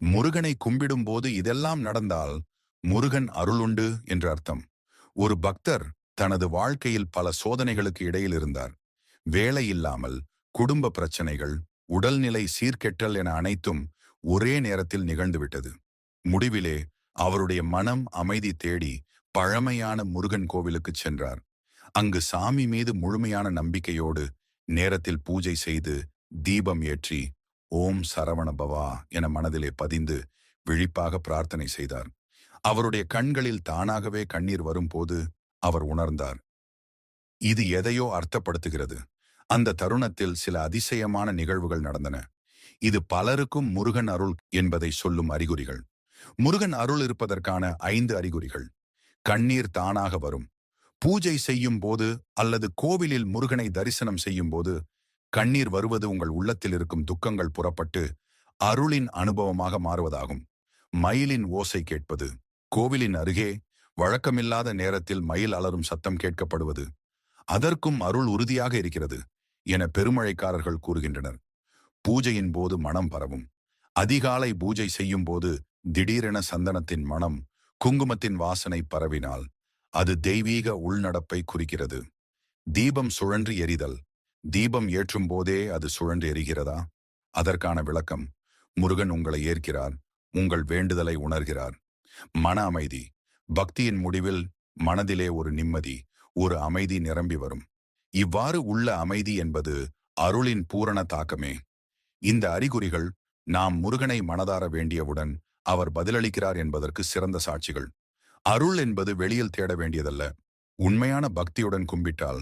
முருகனை கும்பிடும்போது இதெல்லாம் நடந்தால் முருகன் அருளுண்டு என்று அர்த்தம். ஒரு பக்தர் தனது வாழ்க்கையில் பல சோதனைகளுக்கு இடையில் இருந்தார். வேலை இல்லாமல் குடும்ப பிரச்சனைகள் உடல்நிலை சீர்கெட்டல் என அனைத்தும் ஒரே நேரத்தில் நிகழ்ந்துவிட்டது முடிவிலே அவருடைய மனம் அமைதி தேடி பழமையான முருகன் கோவிலுக்குச் சென்றார். அங்கு சாமி மீது முழுமையான நம்பிக்கையோடு நேரத்தில் பூஜை செய்து தீபம் ஏற்றி ஓம் சரவண பவா என மனதிலே பதிந்து விழிப்பாக பிரார்த்தனை செய்தார். அவருடைய கண்களில் தானாகவே கண்ணீர் வரும்போது அவர் உணர்ந்தார். இது எதையோ அர்த்தப்படுத்துகிறது. அந்த தருணத்தில் சில அதிசயமான நிகழ்வுகள் நடந்தன. இது பலருக்கும் முருகன் அருள் என்பதை சொல்லும் அறிகுறிகள். முருகன் அருள் இருப்பதற்கான ஐந்து அறிகுறிகள். கண்ணீர் தானாக வரும். பூஜை செய்யும் போது அல்லது கோவிலில் முருகனை தரிசனம் செய்யும் போது கண்ணீர் வருவது உங்கள் உள்ளத்தில் இருக்கும் துக்கங்கள் புறப்பட்டு அருளின் அனுபவமாக மாறுவதாகும். மயிலின் ஓசை கேட்பது. கோவிலின் அருகே வழக்கமில்லாத நேரத்தில் மயில் அலரும் சத்தம் கேட்கப்படுவது. அதற்கும் அருள் உறுதியாக இருக்கிறது என பெருமழைக்காரர்கள் கூறுகின்றனர். பூஜையின் போது மனம் பரவும். அதிகாலை பூஜை செய்யும் போது திடீரென சந்தனத்தின் மனம் குங்குமத்தின் வாசனை பரவினால் அது தெய்வீக உள்நடப்பை குறிக்கிறது. தீபம் சுழன்று எரிதல். தீபம் ஏற்றும் போதே அது சுழன்று எரிகிறதா? அதற்கான விளக்கம் முருகன் உங்களை ஏற்கிறார் உங்கள் வேண்டுதலை உணர்கிறார். மன அமைதி பக்தியின் முடிவில் மனதிலே ஒரு நிம்மதி ஒரு அமைதி நிரம்பி வரும். இவ்வாறு உள்ள அமைதி என்பது அருளின் பூரண தாக்கமே. இந்த அறிகுறிகள் நாம் முருகனை மனதார வேண்டியவுடன் அவர் பதிலளிக்கிறார் என்பதற்கு சிறந்த சாட்சிகள். அருள் என்பது வெளியில் தேட வேண்டியதல்ல. உண்மையான பக்தியுடன் கும்பிட்டால்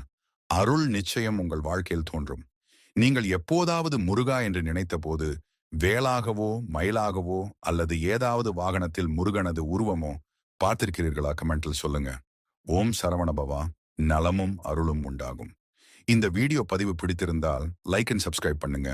அருள் நிச்சயம் உங்கள் வாழ்க்கையில் தோன்றும். நீங்கள் எப்போதாவது முருகா என்று நினைத்தபோது வேளாகவோ மயிலாகவோ அல்லது ஏதாவது வாகனத்தில் முருகனது உருவமோ பார்த்திருக்கிறீர்களா? கமெண்டில் சொல்லுங்க. ஓம் சரவணபவா. நலமும் அருளும் உண்டாகும். இந்த வீடியோ பதிவு பிடித்திருந்தால் லைக் அண்ட் சப்ஸ்கிரைப் பண்ணுங்க.